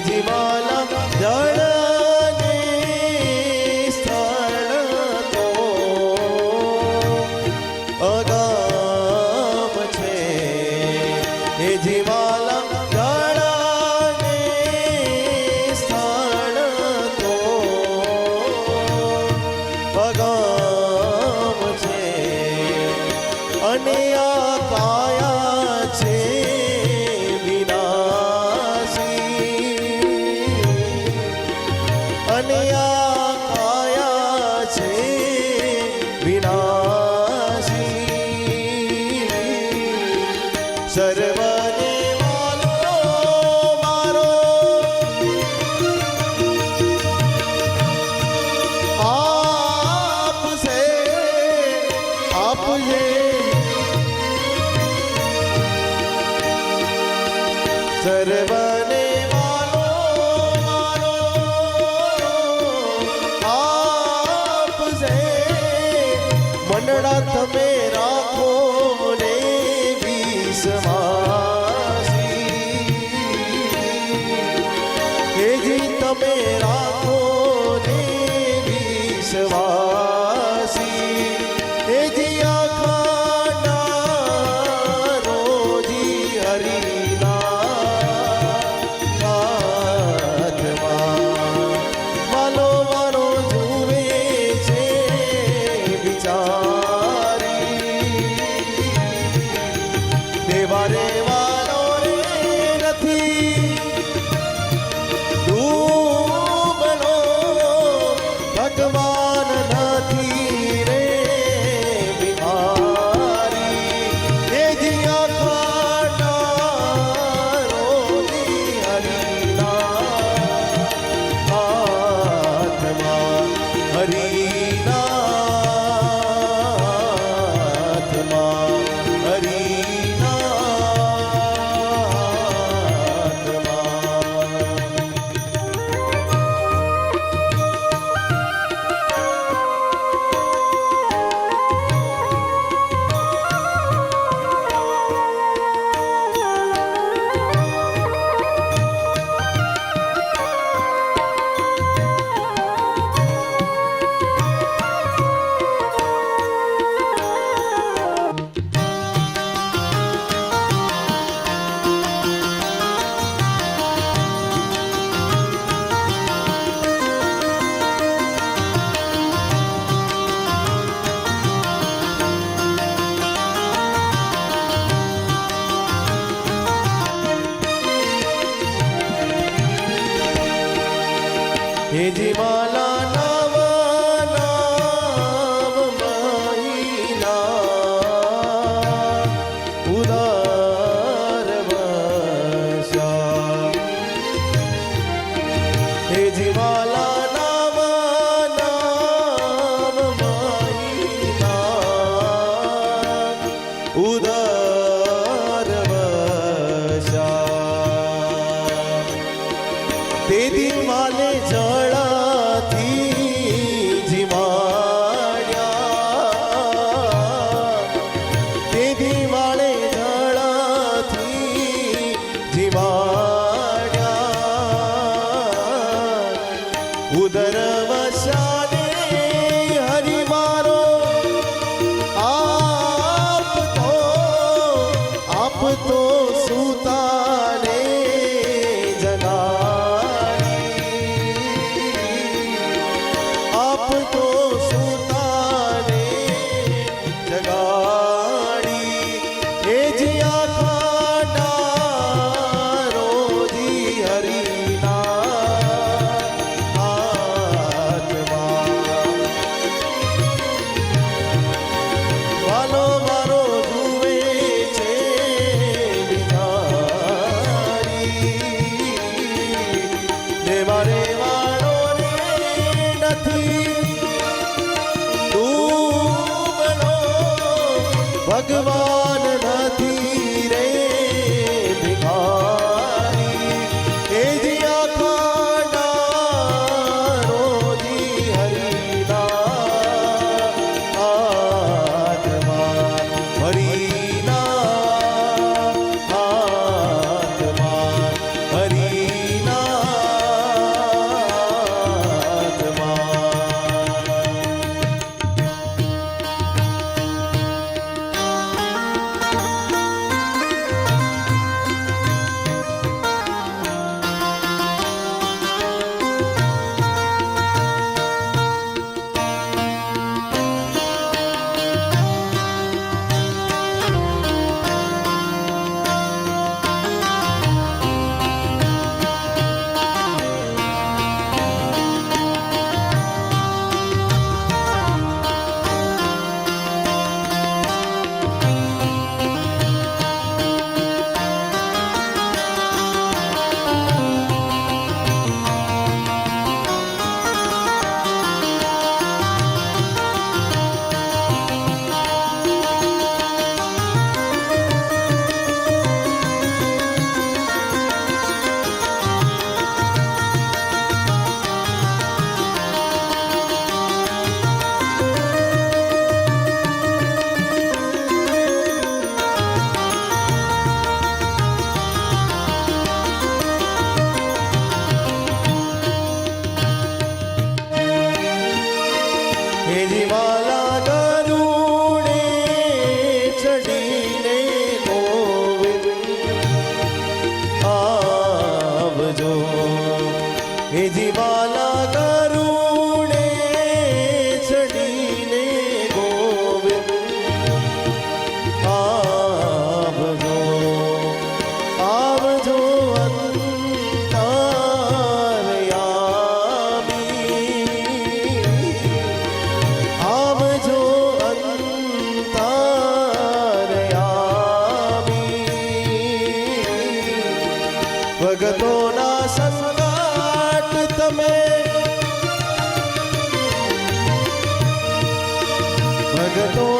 Дима. ટુકડા તમે રાખો મને વિશ્વાસી. તમે રાખો ને વિશ્વાસ. હેજી માલા નવા નામ માઈના ઉદાર વસા તે દિન વાલે જળાથી જીવાડ્યા. તે દિન વાલે જળાથી જીવાડ્યા. ઉદર भगवान এ que